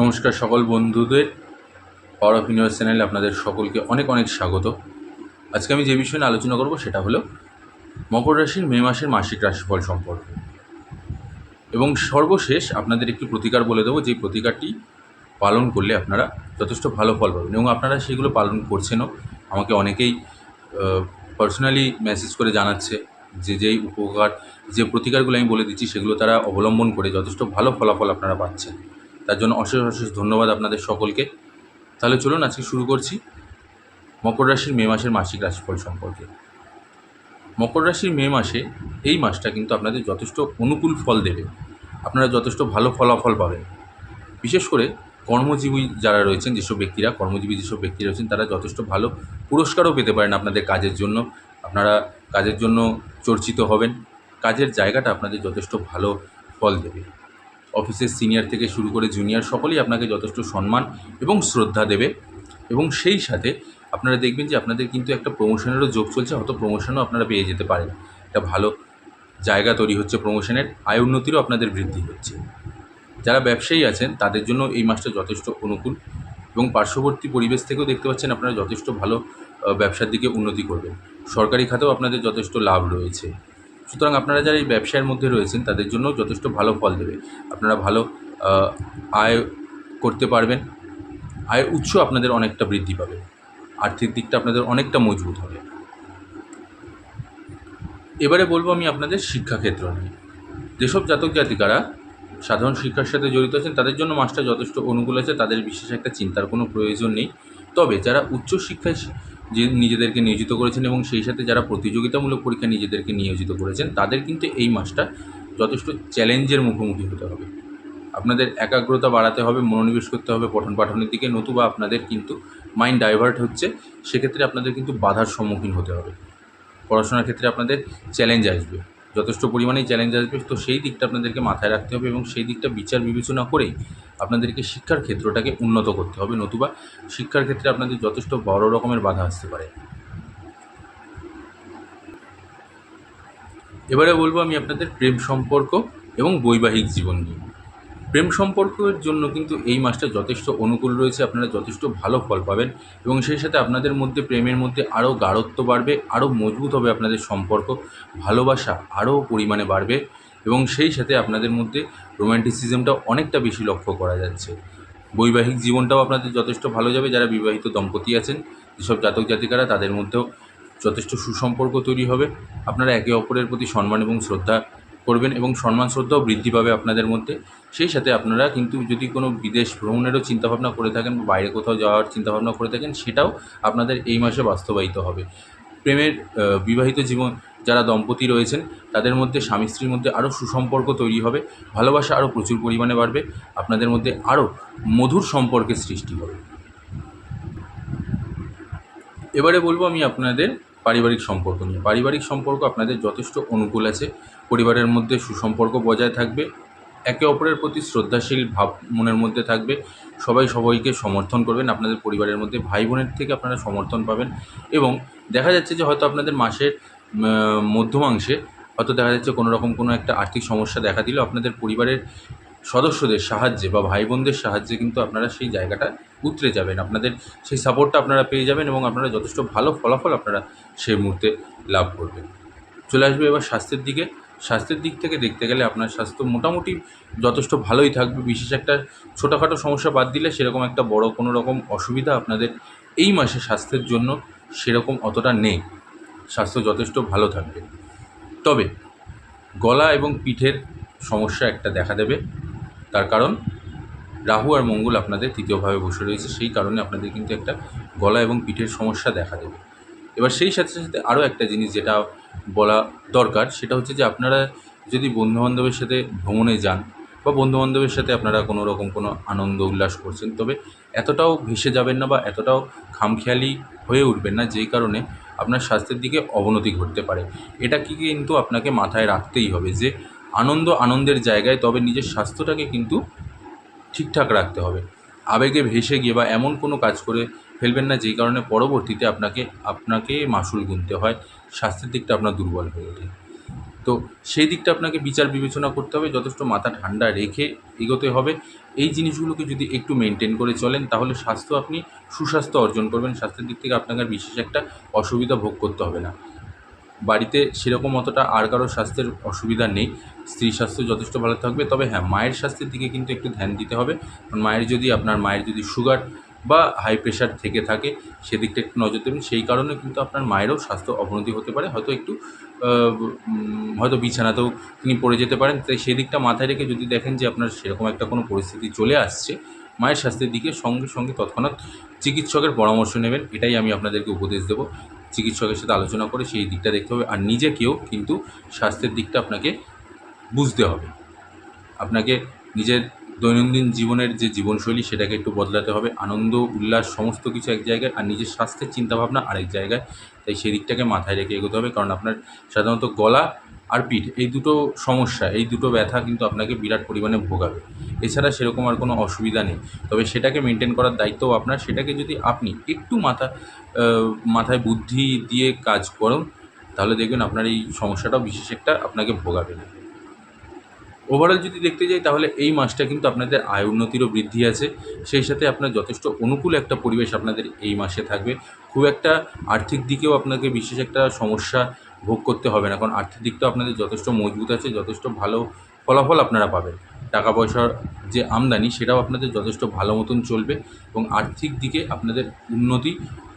নমস্কার সকল বন্ধুদের, পাওয়ার অফ ইউনিভার্স চ্যানেলে আপনাদের সকলকে অনেক অনেক স্বাগত। আজকে আমি যে বিষয় নিয়ে আলোচনা করব সেটা হলো মকর রাশির মে মাসের মাসিক রাশিফল সম্পর্কে। এবং সর্বশেষ আপনাদের একটি প্রতিকার বলে দেবো যে প্রতিকারটি পালন করলে আপনারা যথেষ্ট ভালো ফল পাবেন। এবং আপনারা সেগুলো পালন করছেনও, আমাকে অনেকেই পার্সোনালি মেসেজ করে জানাচ্ছে যে যেই উপকার, যে প্রতিকারগুলো আমি বলে দিচ্ছি সেগুলো তারা অবলম্বন করে যথেষ্ট ভালো ফলাফল আপনারা পাচ্ছেন। তার জন্য অশেষ অশেষ ধন্যবাদ আপনাদের সকলকে। তাহলে চলুন আজকে শুরু করছি মকর রাশির মে মাসের মাসিক রাশিফল সম্পর্কে। মকর রাশির মে মাসে এই মাসটা কিন্তু আপনাদের যথেষ্ট অনুকূল ফল দেবে। আপনারা যথেষ্ট ভালো ফলাফল পাবেন। বিশেষ করে কর্মজীবী যারা রয়েছেন, যেসব ব্যক্তিরা, কর্মজীবী যেসব ব্যক্তি রয়েছেন, তারা যথেষ্ট ভালো পুরস্কারও পেতে পারেন আপনাদের কাজের জন্য। আপনারা কাজের জন্য চর্চিত হবেন। কাজের জায়গাটা আপনাদের যথেষ্ট ভালো ফল দেবে। অফিসের সিনিয়র থেকে শুরু করে জুনিয়র সকলেই আপনাকে যথেষ্ট সম্মান এবং শ্রদ্ধা দেবে এবং সেই সাথে আপনারা দেখবেন যে আপনাদের কিন্তু একটা প্রমোশনেরও যোগ চলছে, হয়তো প্রমোশনও আপনারা পেয়ে যেতে পারেন। একটা ভালো জায়গা তৈরি হচ্ছে প্রমোশনের আয় উন্নতিরও আপনাদের বৃদ্ধি হচ্ছে। যারা ব্যবসায়ী আছেন, তাদের জন্য এই মাসটা যথেষ্ট অনুকূল এবং পার্শ্ববর্তী পরিবেশ থেকেও দেখতে পাচ্ছেন আপনারা যথেষ্ট ভালো ব্যবসার দিকে উন্নতি করবেন। সরকারি খাতেও আপনাদের যথেষ্ট লাভ রয়েছে। সুতরাং আপনারা যারা এই ব্যবসার মধ্যে রয়েছেন, তাদের জন্য যথেষ্ট ভালো ফল দেবে। আপনারা ভালো আয় করতে পারবেন। আয়ের উৎস আপনাদের অনেকটা বৃদ্ধি পাবে। আর্থিক দিকটা আপনাদের অনেকটা মজবুত হবে। এবারে বলব আমি আপনাদের শিক্ষাক্ষেত্র নিয়ে। যেসব জাতক জাতিকারা সাধারণ শিক্ষার সাথে জড়িত আছেন, তাদের জন্য মাস্টার যথেষ্ট অনুকূল আছে। তাদের বিশেষ একটা চিন্তার কোনো প্রয়োজন নেই। তবে যারা উচ্চশিক্ষায় যে নিজেদেরকে নিয়োজিত করেছেন এবং সেই সাথে যারা প্রতিযোগিতামূলক পরীক্ষা নিজেদেরকে নিয়োজিত করেছেন, তাদের কিন্তু এই মাসটা যথেষ্ট চ্যালেঞ্জের মুখোমুখি হতে হবে। আপনাদের একাগ্রতা বাড়াতে হবে, মনোনিবেশ করতে হবে পঠন পাঠনের দিকে, নতুবা আপনাদের কিন্তু মাইন্ড ডাইভার্ট হচ্ছে, সেক্ষেত্রে আপনাদের কিন্তু বাধার সম্মুখীন হতে হবে। পড়াশোনার ক্ষেত্রে আপনাদের চ্যালেঞ্জ আসবে। যথেষ্ট পরিমাণেই চ্যালেঞ্জ আসবে। তো সেই দিকটা আপনাদেরকে মাথায় রাখতে হবে এবং সেই দিকটা বিচার বিবেচনা করেই আপনাদেরকে শিক্ষার ক্ষেত্রটাকে উন্নত করতে হবে। নতুবা শিক্ষার ক্ষেত্রে আপনাদের যথেষ্ট বড় রকমের বাধা আসতে পারে। এবারে বলব আমি আপনাদের প্রেম সম্পর্ক এবং বৈবাহিক জীবন নিয়ে। প্রেম সম্পর্কের জন্য কিন্তু এই মাসটা যথেষ্ট অনুকূল রয়েছে, আপনারা যথেষ্ট ভালো ফল পাবেন এবং সেই সাথে আপনাদের মধ্যে, প্রেমের মধ্যে আরও গাঢ়ত্ব বাড়বে, আরও মজবুত হবে আপনাদের সম্পর্ক, ভালোবাসা আরও পরিমাণে বাড়বে এবং সেই সাথে আপনাদের মধ্যে রোম্যান্টিসিজমটাও অনেকটা বেশি লক্ষ্য করা যাচ্ছে। বৈবাহিক জীবনটাও আপনাদের যথেষ্ট ভালো যাবে, যারা বিবাহিত দম্পতি আছেন, যেসব জাতক জাতিকারা, তাদের মধ্যেও যথেষ্ট সুসম্পর্ক তৈরি হবে। আপনারা একে অপরের প্রতি সম্মান এবং শ্রদ্ধা করবেন এবং সম্মান শ্রদ্ধাও বৃদ্ধি পাবে আপনাদের মধ্যে। সেই সাথে আপনারা কিন্তু যদি কোনো বিদেশ ভ্রমণেরও চিন্তাভাবনা করে থাকেন বা বাইরে কোথাও যাওয়ার চিন্তাভাবনা করে থাকেন, সেটাও আপনাদের এই মাসে বাস্তবায়িত হবে। প্রেমের বিবাহিত জীবন যারা দম্পতি রয়েছেন, তাদের মধ্যে স্বামী স্ত্রীর মধ্যে আরও সুসম্পর্ক তৈরি হবে, ভালোবাসা আরও প্রচুর পরিমাণে বাড়বে, আপনাদের মধ্যে আরও মধুর সম্পর্কের সৃষ্টি হবে। এবারে বলব আমি আপনাদের পারিবারিক সম্পর্ক নিয়ে। পারিবারিক সম্পর্ক আপনাদের যথেষ্ট অনুকূল আছে। পরিবারের মধ্যে সুসম্পর্ক বজায় থাকবে। একে অপরের প্রতি শ্রদ্ধাশীল ভাব মনের মধ্যে থাকবে। সবাই সবাইকে সমর্থন করবেন। আপনাদের পরিবারের মধ্যে ভাই বোনের থেকে আপনারা সমর্থন পাবেন। এবং দেখা যাচ্ছে যে হয়তো আপনাদের মাসের মধ্যমাংশে হয়তো দেখা যাচ্ছে কোনো রকম কোনো একটা আর্থিক সমস্যা দেখা দিলেও আপনাদের পরিবারের সদস্যদের সাহায্যে বা ভাই বোনদের সাহায্যে কিন্তু আপনারা সেই জায়গাটা উতরে যাবেন। আপনাদের সেই সাপোর্টটা আপনারা পেয়ে যাবেন এবং আপনারা যথেষ্ট ভালো ফলাফল আপনারা সেই মুহূর্তে লাভ করবেন। চলে আসবে এবার স্বাস্থ্যের দিকে। স্বাস্থ্যের দিক থেকে দেখতে গেলে আপনার স্বাস্থ্য মোটামুটি যথেষ্ট ভালোই থাকবে। বিশেষ একটা ছোটোখাটো সমস্যা বাদ দিলে সেরকম একটা বড় কোনো রকম অসুবিধা আপনাদের এই মাসে স্বাস্থ্যের জন্য সেরকম অতটা নেই। স্বাস্থ্য যথেষ্ট ভালো থাকবে। তবে গলা এবং পিঠের সমস্যা একটা দেখা দেবে। তার কারণ রাহু আর মঙ্গল আপনাদের তৃতীয়ভাবে বসে রয়েছে, সেই কারণে আপনাদের কিন্তু একটা গলা এবং পিঠের সমস্যা দেখা দেবে। এবার সেই সাথে সাথে আরও একটা জিনিস যেটা বলা দরকার, সেটা হচ্ছে যে আপনারা যদি বন্ধুবান্ধবের সাথে ভ্রমণে যান বা বন্ধুবান্ধবের সাথে আপনারা কোনো রকম কোনো আনন্দ উল্লাস করছেন, তবে এতটাও ভেসে যাবেন না বা এতটাও খামখেয়ালি হয়ে উঠবেন না, যেই কারণে আপনার স্বাস্থ্যের দিকে অবনতি ঘটতে পারে। এটা কি কিন্তু আপনাকে মাথায় রাখতেই হবে যে আনন্দ আনন্দের জায়গায়, তবে নিজের স্বাস্থ্যটাকে কিন্তু ঠিকঠাক রাখতে হবে। আবেগে ভেসে গিয়ে বা এমন কোনো কাজ করে ফেলবেন না যেই কারণে পরবর্তীতে আপনাকে আপনাকে মাসুল গুনতে হয়, স্বাস্থ্যের দিকটা আপনার দুর্বল হয়ে ওঠে। তো সেই দিকটা আপনাকে বিচার বিবেচনা করতে হবে, যথেষ্ট মাথা ঠান্ডা রেখে এগোতে হবে। এই জিনিসগুলোকে যদি একটু মেনটেন করে চলেন, তাহলে স্বাস্থ্য আপনি সুস্বাস্থ্য অর্জন করবেন। স্বাস্থ্যের দিক থেকে আপনাকে বিশেষ একটা অসুবিধা ভোগ করতে হবে না। বাড়িতে সেরকম অতটা আর কারও স্বাস্থ্যের অসুবিধা নেই। স্ত্রীর স্বাস্থ্য যথেষ্ট ভালো থাকবে। তবে হ্যাঁ মায়ের স্বাস্থ্যের দিকে কিন্তু একটু ধ্যান দিতে হবে। কারণ মায়ের যদি আপনার মায়ের যদি সুগার বা হাই প্রেশার থেকে থাকে, সেদিকটা একটু নজর দেবেন। সেই কারণে কিন্তু আপনার মায়েরও স্বাস্থ্য অবনতি হতে পারে। হয়তো একটু হয়তো বিছানাতেও তিনি পড়ে যেতে পারেন। তাই সেদিকটা মাথায় রেখে যদি দেখেন যে আপনার সেরকম একটা কোনো পরিস্থিতি চলে আসছে, মায়ের স্বাস্থ্যের দিকে সঙ্গে সঙ্গে তৎক্ষণাৎ চিকিৎসকের পরামর্শ নেবেন। এটাই আমি আপনাদেরকে উপদেশ দেবো। চিকিৎসকের সাথে আলোচনা করে সেই দিকটা দেখতে হবে, আর নিজেকেও কিন্তু স্বাস্থ্যের দিকটা আপনাকে বুঝতে হবে। আপনাকে নিজের দৈনন্দিন জীবনের যে জীবনশৈলী সেটাকে একটু বদলাতে হবে। আনন্দ, উল্লাস, সমস্ত কিছু এক জায়গায়, আর নিজের স্বাস্থ্যের চিন্তাভাবনা আরেক জায়গায়। তাই সেই দিকটাকে মাথায় রেখে এগোতে হবে, কারণ আপনার সাধারণত গলা আর পিঠ এই দুটো সমস্যা, এই দুটো ব্যথা কিন্তু আপনাকে বিরাট পরিমাণে ভোগাবে। এছাড়া সেরকম আর কোনো অসুবিধা নেই। তবে সেটাকে মেনটেন করার দায়িত্বও আপনার। সেটাকে যদি আপনি একটু মাথা মাথায় বুদ্ধি দিয়ে কাজ করুন, তাহলে দেখবেন আপনার এই সমস্যাটাও বিশেষ একটা আপনাকে ভোগাবে না। ওভারঅল যদি দেখতে যাই, তাহলে এই মাসটা কিন্তু আপনাদের আয় উন্নতিরও বৃদ্ধি আছে। সেই সাথে আপনার যথেষ্ট অনুকূল একটা পরিবেশ আপনাদের এই মাসে থাকবে। খুব একটা আর্থিক দিকেও আপনাকে বিশেষ একটা সমস্যা ভোগ করতে হবে না। কারণ আর্থিক দিকটাও আপনাদের যথেষ্ট মজবুত আছে, যথেষ্ট ভালো ফলাফল আপনারা পাবেন। টাকা পয়সার যে আমদানি, সেটাও আপনাদের যথেষ্ট ভালো মতন চলবে এবং আর্থিক দিকে আপনাদের উন্নতি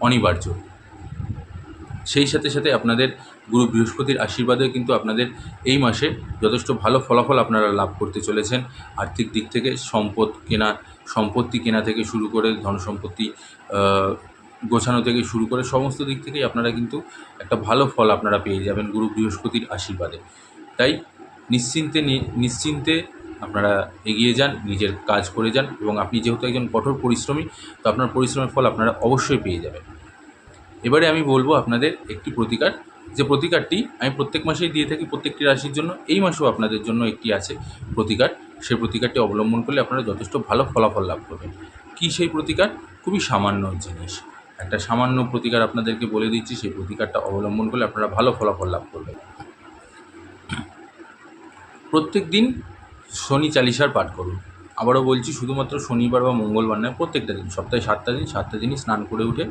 অনিবার্য। সেই সাথে সাথে আপনাদের গুরু বৃহস্পতির আশীর্বাদেও কিন্তু আপনাদের এই মাসে যথেষ্ট ভালো ফলাফল আপনারা লাভ করতে চলেছেন। আর্থিক দিক থেকে সম্পদ কেনা, সম্পত্তি কেনা থেকে শুরু করে ধন সম্পত্তি গোছানো থেকে শুরু করে সমস্ত দিক থেকেই আপনারা কিন্তু একটা ভালো ফল আপনারা পেয়ে যাবেন গুরু বৃহস্পতির আশীর্বাদে। তাই নিশ্চিন্তে নিশ্চিন্তে আপনারা এগিয়ে যান, নিজের কাজ করে যান এবং আপনি যেহেতু একজন কঠোর পরিশ্রমী, তো আপনার পরিশ্রমের ফল আপনারা অবশ্যই পেয়ে যাবেন। এবারে আমি বলব আপনাদের একটি প্রতিকার। যে প্রতিকারটি আমি প্রত্যেক মাসেই দিয়ে থাকি, প্রত্যেকটি রাশির জন্য, এই মাসেও আপনাদের জন্য একটি আছে প্রতিকার। সেই প্রতিকারটি অবলম্বন করলে আপনারা যথেষ্ট ভালো ফলাফল লাভ করবেন। কী সেই প্রতিকার? খুবই সামান্য জিনিস। একটা সামান্য প্রতিকার আপনাদেরকে বলে দিচ্ছি, সেই প্রতিকারটা অবলম্বন করলে আপনারা ভালো ফলাফল লাভ করবেন। প্রত্যেক দিন শনি চালিশার পাঠ করুন। আবারও বলছি, শুধুমাত্র শনিবার বা মঙ্গলবার নয়, প্রত্যেকটা দিন, সপ্তাহে সাতটা দিন, সাতটা দিনই স্নান করে উঠে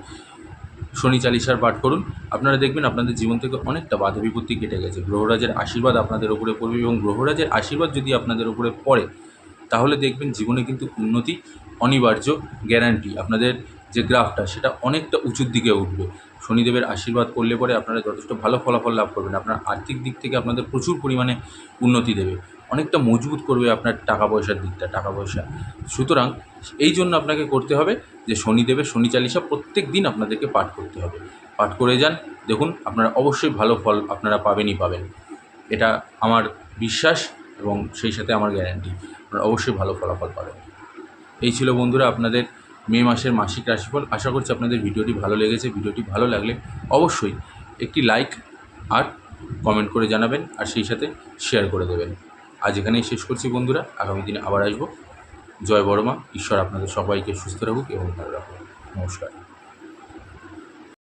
শনি চালিশার পাঠ করুন। আপনারা দেখবেন আপনাদের জীবন থেকে অনেকটা বাধা বিপত্তি কেটে গেছে। গ্রহরাজের আশীর্বাদ আপনাদের উপরে পড়বে এবং গ্রহরাজের আশীর্বাদ যদি আপনাদের উপরে পড়ে, তাহলে দেখবেন জীবনে কিন্তু উন্নতি অনিবার্য গ্যারান্টি আপনাদের যে গ্রাফটা, সেটা অনেকটা উঁচুর দিকে উঠবে। শনিদেবের আশীর্বাদ করলে পরে আপনারা যথেষ্ট ভালো ফলাফল লাভ করবেন। আপনার আর্থিক দিক থেকে আপনাদের প্রচুর পরিমাণে উন্নতি দেবে। অনেকটা মজবুত করবে আপনার টাকা পয়সার দিকটা, টাকা পয়সা। সুতরাং এই জন্য আপনাকে করতে হবে যে শনিদেবের শনি চালিশা প্রত্যেক দিন আপনাদেরকে পাঠ করতে হবে। পাঠ করে যান, দেখুন আপনারা অবশ্যই ভালো ফল আপনারা পাবেনই পাবেন। এটা আমার বিশ্বাস এবং সেই সাথে আমার গ্যারান্টি। আপনারা অবশ্যই ভালো ফলাফল পাবেন। এই ছিল বন্ধুরা আপনাদের মে মাসের মাসিক রাশিফল। আশা করছি আপনাদের ভিডিওটি ভালো লেগেছে। ভিডিওটি ভালো লাগলে অবশ্যই একটি লাইক আর কমেন্ট করে জানাবেন আর সেই সাথে শেয়ার করে দেবেন। আজ এখানেই শেষ করছি বন্ধুরা। আগামী দিনে আবার আসব। জয় বর্মা ঈশ্বর আপনাদের সবাইকে সুস্থ রাখুক এবং ভালো রাখুক। নমস্কার।